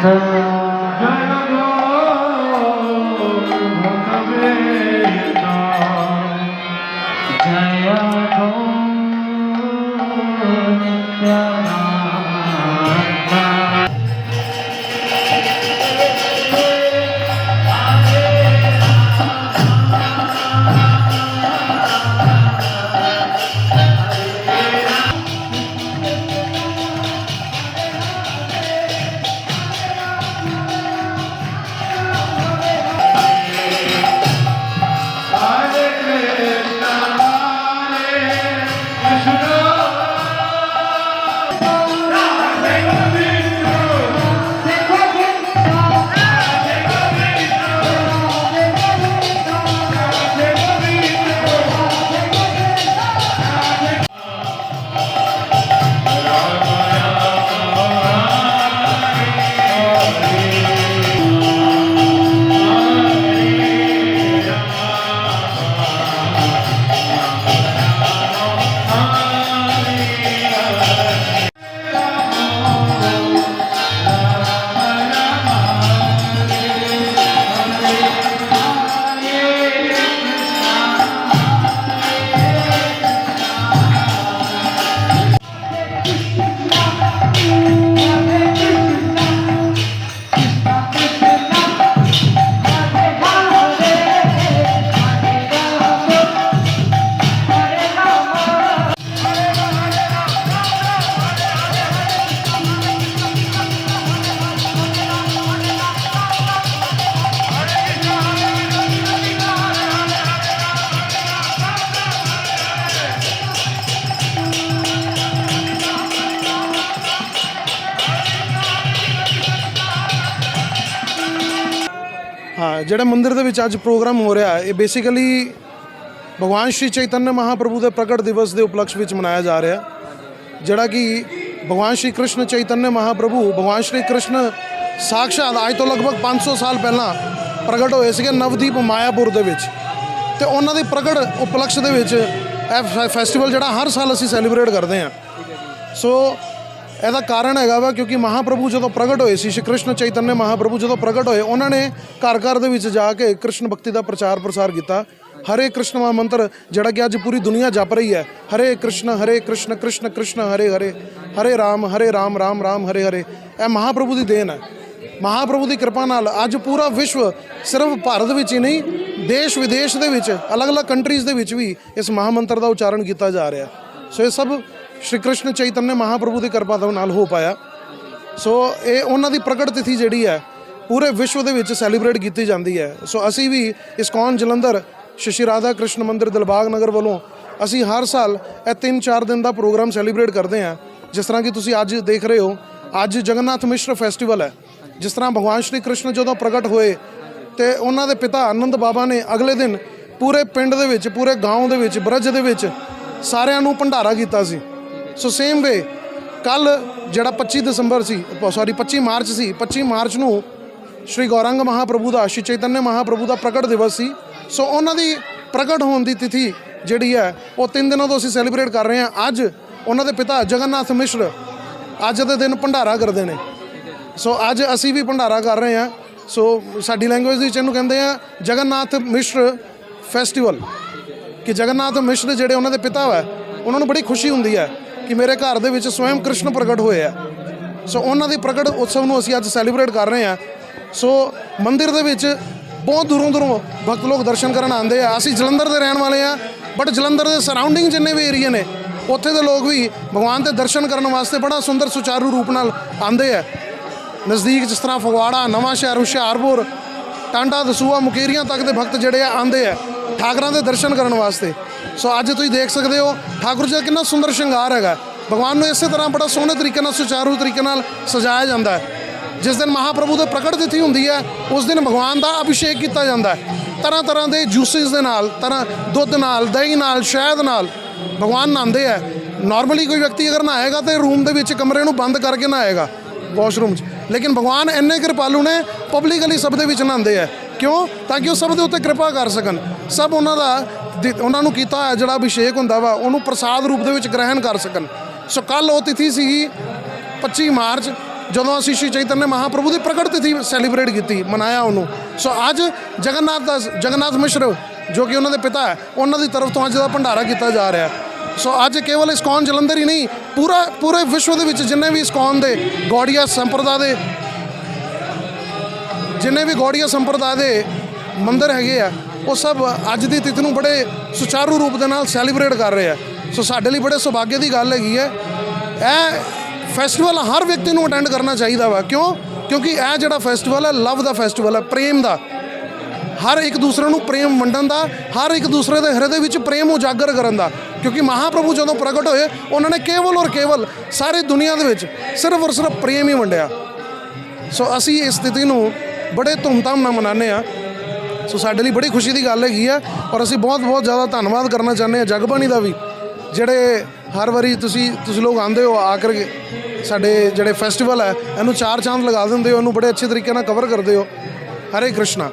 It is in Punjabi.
ਹਾਂ ਜਿਹੜਾ ਮੰਦਿਰ ਦੇ ਵਿੱਚ ਅੱਜ ਪ੍ਰੋਗਰਾਮ ਹੋ ਰਿਹਾ ਹੈ, ਇਹ ਬੇਸਿਕਲੀ ਭਗਵਾਨ ਸ਼੍ਰੀ ਚੈਤਨਯ ਮਹਾਪ੍ਰਭੂ ਦੇ ਪ੍ਰਗਟ ਦਿਵਸ ਦੇ ਉਪਲਕਸ਼ ਵਿੱਚ ਮਨਾਇਆ ਜਾ ਰਿਹਾ ਜਿਹੜਾ ਕਿ ਭਗਵਾਨ ਸ਼੍ਰੀ ਕ੍ਰਿਸ਼ਨ ਚੈਤਨਯ ਮਹਾਪ੍ਰਭੂ, ਭਗਵਾਨ ਸ਼੍ਰੀ ਕ੍ਰਿਸ਼ਨ ਸਾਖਸ਼ਾਤ ਅੱਜ ਤੋਂ ਲਗਭਗ 500 ਸਾਲ ਪਹਿਲਾਂ ਪ੍ਰਗਟ ਹੋਏ ਸੀਗੇ ਨਵਦੀਪ ਮਾਇਆਪੁਰ ਦੇ ਵਿੱਚ। ਤੇ ਉਹਨਾਂ ਦੇ ਪ੍ਰਗਟ ਉਪਲਕਸ਼ ਦੇ ਵਿੱਚ ਇਹ ਫੈ- ਫੈਸਟੀਵਲ ਜਿਹੜਾ ਹਰ ਸਾਲ ਅਸੀਂ ਸੈਲੀਬ੍ਰੇਟ ਕਰਦੇ ਹਾਂ। ਸੋ ਇਹਦਾ ਕਾਰਨ ਹੈਗਾ ਵਾ ਕਿਉਂਕਿ ਮਹਾਪ੍ਰਭੂ ਜਦੋਂ ਪ੍ਰਗਟ ਹੋਏ ਸੀ, ਸ਼੍ਰੀ ਕ੍ਰਿਸ਼ਨ ਚੈਤਨਯ ਮਹਾਪ੍ਰਭੂ ਜਦੋਂ ਪ੍ਰਗਟ ਹੋਏ, ਉਹਨਾਂ ਨੇ ਘਰ ਘਰ ਦੇ ਵਿੱਚ ਜਾ ਕੇ ਕ੍ਰਿਸ਼ਨ ਭਗਤੀ ਦਾ ਪ੍ਰਚਾਰ ਪ੍ਰਸਾਰ ਕੀਤਾ। ਹਰੇ ਕ੍ਰਿਸ਼ਨ ਮਹਾ ਮੰਤਰ ਜਿਹੜਾ ਕਿ ਅੱਜ ਪੂਰੀ ਦੁਨੀਆ ਜਪ ਰਹੀ ਹੈ, ਹਰੇ ਕ੍ਰਿਸ਼ਨ ਹਰੇ ਕ੍ਰਿਸ਼ਨ ਕ੍ਰਿਸ਼ਨ ਕ੍ਰਿਸ਼ਨ, ਹਰੇ ਹਰੇ ਹਰੇ ਰਾਮ ਹਰੇ ਰਾਮ ਰਾਮ ਰਾਮ, ਹਰੇ ਹਰੇ, ਇਹ ਮਹਾਪ੍ਰਭੂ ਦੀ ਦੇਣ ਹੈ। ਮਹਾਪ੍ਰਭੂ ਦੀ ਕਿਰਪਾ ਨਾਲ ਅੱਜ ਪੂਰਾ ਵਿਸ਼ਵ ਸਿਰਫ ਭਾਰਤ ਵਿੱਚ ਹੀ ਨਹੀਂ, ਦੇਸ਼ ਵਿਦੇਸ਼ ਦੇ ਵਿੱਚ, ਅਲੱਗ-ਅਲੱਗ ਕੰਟਰੀਜ਼ ਦੇ ਵਿੱਚ ਵੀ ਇਸ ਮਹਾਮੰਤਰ ਦਾ ਉਚਾਰਨ ਕੀਤਾ ਜਾ ਰਿਹਾ। ਸੋ ਇਹ ਸਭ ਸ਼੍ਰੀ ਕ੍ਰਿਸ਼ਨ ਚੈਤਨਯ ਮਹਾਪ੍ਰਭੂ ਦੀ ਕਿਰਪਾ ਦਾ ਨਾਲ ਹੋ ਪਾਇਆ ਸੋ ਇਹ ਉਹਨਾਂ ਦੀ ਪ੍ਰਗਟ ਤਿਥੀ ਜਿਹੜੀ ਹੈ ਪੂਰੇ ਵਿਸ਼ਵ ਦੇ ਵਿੱਚ ਸੈਲੀਬ੍ਰੇਟ ਕੀਤੀ ਜਾਂਦੀ ਹੈ ਸੋ ਅਸੀਂ ਵੀ ਇਸਕੌਨ ਜਲੰਧਰ ਸ਼੍ਰੀ ਰਾਧਾ ਕ੍ਰਿਸ਼ਨ ਮੰਦਿਰ ਦਿਲਬਾਗ ਨਗਰ ਵੱਲੋਂ ਅਸੀਂ ਹਰ ਸਾਲ ਇਹ 3-4 ਦਿਨ ਦਾ ਪ੍ਰੋਗਰਾਮ ਸੈਲੀਬ੍ਰੇਟ ਕਰਦੇ ਹਾਂ ਜਿਸ ਤਰ੍ਹਾਂ ਕਿ ਤੁਸੀਂ ਅੱਜ ਦੇਖ ਰਹੇ ਹੋ ਅੱਜ ਜਗਨਨਾਥ ਮਿਸ਼ਰ ਫੈਸਟੀਵਲ ਹੈ ਜਿਸ ਤਰ੍ਹਾਂ ਭਗਵਾਨ ਸ਼੍ਰੀ ਕ੍ਰਿਸ਼ਨ ਜਦੋਂ ਪ੍ਰਗਟ ਹੋਏ ਤੇ ਉਹਨਾਂ ਦੇ ਪਿਤਾ ਆਨੰਦ ਬਾਬਾ ਨੇ ਅਗਲੇ ਦਿਨ ਪੂਰੇ ਪਿੰਡ ਦੇ ਵਿੱਚ ਪੂਰੇ ਗਾਉਂ ਦੇ ਵਿੱਚ ਬ੍ਰਜ ਦੇ ਵਿੱਚ ਸਾਰਿਆਂ ਨੂੰ ਭੰਡਾਰਾ ਕੀਤਾ ਸੀ ਸੋ ਸੇਮ ਵੇ ਕੱਲ ਜਿਹੜਾ 25 ਦਸੰਬਰ ਸੀ ਸੌਰੀ 25 ਮਾਰਚ ਸੀ 25 ਮਾਰਚ ਨੂੰ ਸ਼੍ਰੀ ਗੌਰੰਗ ਮਹਾਪ੍ਰਭੂ ਦਾ, ਸ਼੍ਰੀ ਚੈਤਨਯ ਮਹਾਪ੍ਰਭੂ ਦਾ ਪ੍ਰਗਟ ਦਿਵਸ ਸੀ। ਸੋ ਉਹਨਾਂ ਦੀ ਪ੍ਰਗਟ ਹੋਣ ਦੀ ਤਿਥੀ ਜਿਹੜੀ ਹੈ, ਉਹ ਤਿੰਨ ਦਿਨਾਂ ਤੋਂ ਅਸੀਂ ਸੈਲੀਬ੍ਰੇਟ ਕਰ ਰਹੇ ਹਾਂ। ਅੱਜ ਉਹਨਾਂ ਦੇ ਪਿਤਾ ਜਗਨਨਾਥ ਮਿਸ਼ਰ ਅੱਜ ਦੇ ਦਿਨ ਭੰਡਾਰਾ ਕਰਦੇ ਨੇ। ਸੋ ਅੱਜ ਅਸੀਂ ਵੀ ਭੰਡਾਰਾ ਕਰ ਰਹੇ ਹਾਂ। ਸੋ ਸਾਡੀ ਲੈਂਗੁਏਜ ਦੇ ਵਿੱਚ ਇਹਨੂੰ ਕਹਿੰਦੇ ਆ ਜਗਨਨਾਥ ਮਿਸ਼ਰ ਫੈਸਟੀਵਲ ਕਿ ਜਗਨਨਾਥ ਮਿਸ਼ਰ ਜਿਹੜੇ ਉਹਨਾਂ ਦੇ ਪਿਤਾ ਵਾ, ਉਹਨਾਂ ਨੂੰ ਬੜੀ ਖੁਸ਼ੀ ਹੁੰਦੀ ਹੈ। ਕਿ ਮੇਰੇ ਘਰ ਦੇ ਵਿੱਚ ਸਵੈਮ ਕ੍ਰਿਸ਼ਨ ਪ੍ਰਗਟ ਹੋਏ ਆ। ਸੋ ਉਹਨਾਂ ਦੇ ਪ੍ਰਗਟ ਉਤਸਵ ਨੂੰ ਅਸੀਂ ਅੱਜ ਸੈਲੀਬ੍ਰੇਟ ਕਰ ਰਹੇ ਹਾਂ। ਸੋ ਮੰਦਿਰ ਦੇ ਵਿੱਚ ਬਹੁਤ ਦੂਰੋਂ ਦੂਰੋਂ ਭਗਤ ਲੋਕ ਦਰਸ਼ਨ ਕਰਨ ਆਉਂਦੇ ਆ। ਅਸੀਂ ਜਲੰਧਰ ਦੇ ਰਹਿਣ ਵਾਲੇ ਆ ਬਟ ਜਲੰਧਰ ਦੇ ਸਰਾਊਂਡਿੰਗ ਜਿੰਨੇ ਵੀ ਏਰੀਆ ਨੇ, ਉੱਥੇ ਦੇ ਲੋਕ ਵੀ ਭਗਵਾਨ ਦੇ ਦਰਸ਼ਨ ਕਰਨ ਵਾਸਤੇ ਬੜਾ ਸੁੰਦਰ ਸੁਚਾਰੂ ਰੂਪ ਨਾਲ ਆਉਂਦੇ ਆ। ਨਜ਼ਦੀਕ ਜਿਸ ਤਰ੍ਹਾਂ ਫਗਵਾੜਾ, ਨਵਾਂ ਸ਼ਹਿਰ, ਹੁਸ਼ਿਆਰਪੁਰ, ਟਾਂਡਾ ਦਸੂਆ ਮੁਕੇਰੀਆਂ ਤੱਕ ਦੇ ਭਗਤ ਜਿਹੜੇ ਆ ਆਂਦੇ ਆ, ਠਾਕਰਾਂ ਦੇ ਦਰਸ਼ਨ ਕਰਨ ਵਾਸਤੇ। ਸੋ ਅੱਜ ਤੁਸੀਂ ਦੇਖ ਸਕਦੇ ਹੋ, ਠਾਕੁਰ ਜੀ ਦਾ ਕਿੰਨਾ ਸੁੰਦਰ ਸ਼ਿੰਗਾਰ ਹੈਗਾ। ਭਗਵਾਨ ਨੂੰ ਇਸੇ ਤਰ੍ਹਾਂ ਬੜਾ ਸੋਹਣੇ ਤਰੀਕੇ ਨਾਲ, ਸੁਚਾਰੂ ਤਰੀਕੇ ਨਾਲ ਸਜਾਇਆ ਜਾਂਦਾ ਹੈ। ਜਿਸ ਦਿਨ ਮਹਾਪ੍ਰਭੂ ਦੇ ਪ੍ਰਗਟ ਤਿਥੀ ਹੁੰਦੀ ਹੈ, ਉਸ ਦਿਨ ਭਗਵਾਨ ਦਾ ਅਭਿਸ਼ੇਕ ਕੀਤਾ ਜਾਂਦਾ ਹੈ। ਤਰ੍ਹਾਂ ਤਰ੍ਹਾਂ ਦੇ ਜੂਸਿਸ ਦੇ ਨਾਲ, ਤਰ੍ਹਾਂ ਦੁੱਧ ਨਾਲ, ਦਹੀਂ ਨਾਲ, ਸ਼ਹਿਦ ਨਾਲ ਭਗਵਾਨ ਨਹਾਉਂਦੇ ਆ ਨਾਰਮਲੀ ਕੋਈ ਵਿਅਕਤੀ ਅਗਰ ਨਹਾਏਗਾ ਤੇ ਰੂਮ ਦੇ ਵਿੱਚ ਕਮਰੇ ਨੂੰ ਬੰਦ ਕਰਕੇ ਨਹਾਏਗਾ ਵਾਸ਼ਰੂਮ 'ਚ। ਲੇਕਿਨ ਭਗਵਾਨ ਇੰਨੇ ਕਿਰਪਾਲੂ ਨੇ ਪਬਲਿਕਲੀ ਸਭ ਦੇ ਵਿੱਚ ਨਹਾਉਂਦੇ ਆ ਕਿਉਂ? ਤਾਂ ਕਿ ਉਹ ਸਭ ਦੇ ਉੱਤੇ ਕਿਰਪਾ ਕਰ ਸਕਣ। ਸਭ ਉਹਨਾਂ ਦਾ ਦਿ- ਉਹਨਾਂ ਨੂੰ ਕੀਤਾ ਹੋਇਆ ਜਿਹੜਾ ਅਭਿਸ਼ੇਕ ਹੁੰਦਾ ਵਾ, ਉਹਨੂੰ ਪ੍ਰਸਾਦ ਰੂਪ ਦੇ ਵਿੱਚ ਗ੍ਰਹਿਣ ਕਰ ਸਕਣ। ਸੋ ਕੱਲ ਉਹ ਤਿਥੀ ਸੀਗੀ 25 ਮਾਰਚ, ਜਦੋਂ ਅਸੀਂ ਸ਼੍ਰੀ ਚੈਤਨਯ ਮਹਾਪ੍ਰਭੂ ਦੀ ਪ੍ਰਗਟ ਤਿਥੀ ਸੈਲੀਬ੍ਰੇਟ ਕੀਤੀ, ਮਨਾਇਆ ਉਹਨੂੰ। ਸੋ ਅੱਜ ਜਗਨਨਾਥ ਦਾ ਜਗਨਨਾਥ ਮਿਸ਼ਰ, ਜੋ ਕਿ ਉਹਨਾਂ ਦੇ ਪਿਤਾ ਹੈ, ਉਹਨਾਂ ਦੀ ਤਰਫ ਤੋਂ ਅੱਜ ਦਾ ਭੰਡਾਰਾ ਕੀਤਾ ਜਾ ਰਿਹਾ ਹੈ। ਸੋ ਅੱਜ ਕੇਵਲ ਇਸਕੌਨ ਜਲੰਧਰ ਹੀ ਨਹੀਂ, ਪੂਰਾ, ਪੂਰੇ ਵਿਸ਼ਵ ਦੇ ਵਿੱਚ ਜਿੰਨੇ ਵੀ ਇਸਕੌਨ ਦੇ ਗੌੜੀਆ ਸੰਪਰਦਾ ਦੇ, ਜਿੰਨੇ ਵੀ ਗੌੜੀਆ ਸੰਪਰਦਾ ਦੇ ਮੰਦਿਰ ਹੈਗੇ ਆ ਉਹ ਸਭ ਅੱਜ ਦੀ ਤਿਥ ਨੂੰ ਬੜੇ ਸੁਚਾਰੂ ਰੂਪ ਦੇ ਨਾਲ ਸੈਲੀਬ੍ਰੇਟ ਕਰ ਰਹੇ ਆ ਸੋ ਸਾਡੇ ਲਈ ਬੜੇ ਸੁਭਾਗੇ ਦੀ ਗੱਲ ਹੈਗੀ ਹੈ। ਇਹ ਫੈਸਟੀਵਲ ਹਰ ਵਿਅਕਤੀ ਨੂੰ ਅਟੈਂਡ ਕਰਨਾ ਚਾਹੀਦਾ ਵਾ। ਕਿਉਂ? ਕਿਉਂਕਿ ਇਹ ਜਿਹੜਾ ਫੈਸਟੀਵਲ ਹੈ, ਲਵ ਦਾ ਫੈਸਟੀਵਲ ਹੈ, ਪ੍ਰੇਮ ਦਾ। ਹਰ ਇੱਕ ਦੂਸਰੇ ਨੂੰ ਪ੍ਰੇਮ ਵੰਡਣ ਦਾ, ਹਰ ਇੱਕ ਦੂਸਰੇ ਦੇ ਹਿਰਦੇ ਵਿੱਚ ਪ੍ਰੇਮ ਉਜਾਗਰ ਕਰਨ ਦਾ। ਕਿਉਂਕਿ ਮਹਾਪ੍ਰਭੂ ਜਦੋਂ ਪ੍ਰਗਟ ਹੋਏ, ਉਹਨਾਂ ਨੇ ਕੇਵਲ ਔਰ ਕੇਵਲ ਸਾਰੀ ਦੁਨੀਆ ਦੇ ਵਿੱਚ ਸਿਰਫ ਔਰ ਸਿਰਫ ਪ੍ਰੇਮ ਹੀ ਵੰਡਿਆ। ਸੋ ਅਸੀਂ ਇਸ ਸਥਿਤੀ ਨੂੰ ਬੜੇ ਧੂਮਧਾਮ ਨਾਲ ਮਨਾਉਂਦੇ ਆ ਸੋ ਸਾਡੇ ਲਈ ਬੜੀ ਖੁਸ਼ੀ ਦੀ ਗੱਲ ਹੈਗੀ ਆ ਔਰ ਅਸੀਂ ਬਹੁਤ ਬਹੁਤ ਜ਼ਿਆਦਾ ਧੰਨਵਾਦ ਕਰਨਾ ਚਾਹੁੰਦੇ ਆ ਜਗਬਾਣੀ ਦਾ ਵੀ, ਜਿਹੜੇ ਹਰ ਵਾਰੀ ਤੁਸੀਂ ਤੁਸੀਂ ਲੋਕ ਆਉਂਦੇ ਹੋ ਆ ਕਰਕੇ ਸਾਡੇ ਜਿਹੜੇ ਫੈਸਟੀਵਲ ਹੈ, ਇਹਨੂੰ ਚਾਰ ਚਾਂਦ ਲਗਾ ਦਿੰਦੇ ਹੋ, ਇਹਨੂੰ ਬੜੇ ਅੱਛੇ ਤਰੀਕੇ ਨਾਲ ਕਵਰ ਕਰਦੇ ਹੋ। ਹਰੇ ਕ੍ਰਿਸ਼ਨਾ।